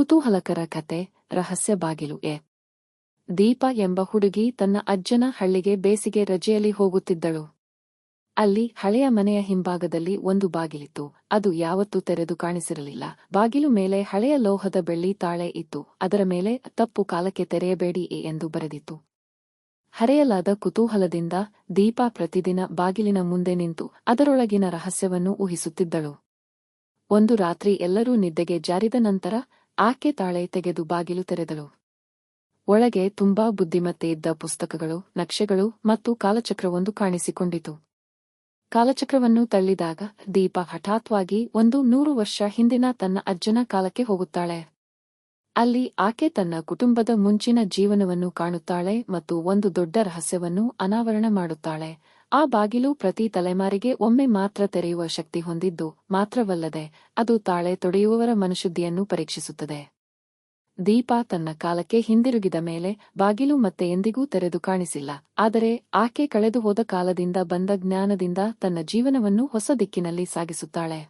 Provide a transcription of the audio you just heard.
ಕುತೂಹಲಕರ ಕತೆ ರಹಸ್ಯ ಬಾಗಿಲು ಎ ದೀಪ ಎಂಬ ಹುಡುಗಿ ತನ್ನ ಅಜ್ಜನ ಹಳ್ಳಿಗೆ ಬೇಸಿಗೆ ರಜೆಯಲ್ಲಿ ಹೋಗುತ್ತಿದ್ದಳು. ಅಲ್ಲಿ ಹಳೆಯ ಮನೆಯ ಹಿಂಭಾಗದಲ್ಲಿ ಒಂದು ಬಾಗಿಲಿತ್ತು. ಅದು ಯಾವತ್ತೂ ತೆರೆದು ಕಾಣಿಸಿರಲಿಲ್ಲ. ಬಾಗಿಲು ಮೇಲೆ ಹಳೆಯ ಲೋಹದ ಬೆಳ್ಳಿ ತಾಳೆ ಇತ್ತು. ಅದರ ಮೇಲೆ, ತಪ್ಪು ಕಾಲಕ್ಕೆ ತೆರೆಯಬೇಡಿ ಎಂದು ಬರೆದಿತ್ತು. ಹರೆಯಲಾದ ಕುತೂಹಲದಿಂದ ದೀಪ ಪ್ರತಿದಿನ ಬಾಗಿಲಿನ ಮುಂದೆ ನಿಂತು ಅದರೊಳಗಿನ ರಹಸ್ಯವನ್ನು ಊಹಿಸುತ್ತಿದ್ದಳು. ಒಂದು ರಾತ್ರಿ ಎಲ್ಲರೂ ನಿದ್ದೆಗೆ ಜಾರಿದ ನಂತರ ಆಕೆ ತಾಳೆ ತೆಗೆದು ಬಾಗಿಲು ತೆರೆದಳು. ಒಳಗೆ ತುಂಬಾ ಬುದ್ಧಿಮತ್ತೆ ಇದ್ದ ಪುಸ್ತಕಗಳು, ನಕ್ಷೆಗಳು ಮತ್ತು ಕಾಲಚಕ್ರವೊಂದು ಕಾಣಿಸಿಕೊಂಡಿತು. ಕಾಲಚಕ್ರವನ್ನು ತಳ್ಳಿದಾಗ ದೀಪ ಹಠಾತ್ವಾಗಿ ಒಂದು ನೂರು ವರ್ಷ ಹಿಂದಿನ ತನ್ನ ಅಜ್ಜನ ಕಾಲಕ್ಕೆ ಹೋಗುತ್ತಾಳೆ. ಅಲ್ಲಿ ಆಕೆ ತನ್ನ ಕುಟುಂಬದ ಮುಂಚಿನ ಜೀವನವನ್ನು ಕಾಣುತ್ತಾಳೆ ಮತ್ತು ಒಂದು ದೊಡ್ಡ ರಹಸ್ಯವನ್ನು ಅನಾವರಣ ಮಾಡುತ್ತಾಳೆ. ಆ ಬಾಗಿಲು ಪ್ರತಿ ತಲೆಮಾರಿಗೆ ಒಮ್ಮೆ ಮಾತ್ರ ತೆರೆಯುವ ಶಕ್ತಿ ಹೊಂದಿದ್ದು ಮಾತ್ರವಲ್ಲದೆ ಅದು ತಾಳೆ ತೊಡೆಯುವವರ ಮನುಶುದ್ಧಿಯನ್ನು ಪರೀಕ್ಷಿಸುತ್ತದೆ. ದೀಪ ತನ್ನ ಕಾಲಕ್ಕೆ ಹಿಂದಿರುಗಿದ ಮೇಲೆ ಬಾಗಿಲು ಮತ್ತೆ ಎಂದಿಗೂ ತೆರೆದು ಕಾಣಿಸಿಲ್ಲ, ಆದರೆ ಆಕೆ ಕಳೆದು ಹೋದ ಕಾಲದಿಂದ ಬಂದ ಜ್ಞಾನದಿಂದ ತನ್ನ ಜೀವನವನ್ನು ಹೊಸ ದಿಕ್ಕಿನಲ್ಲಿ ಸಾಗಿಸುತ್ತಾಳೆ.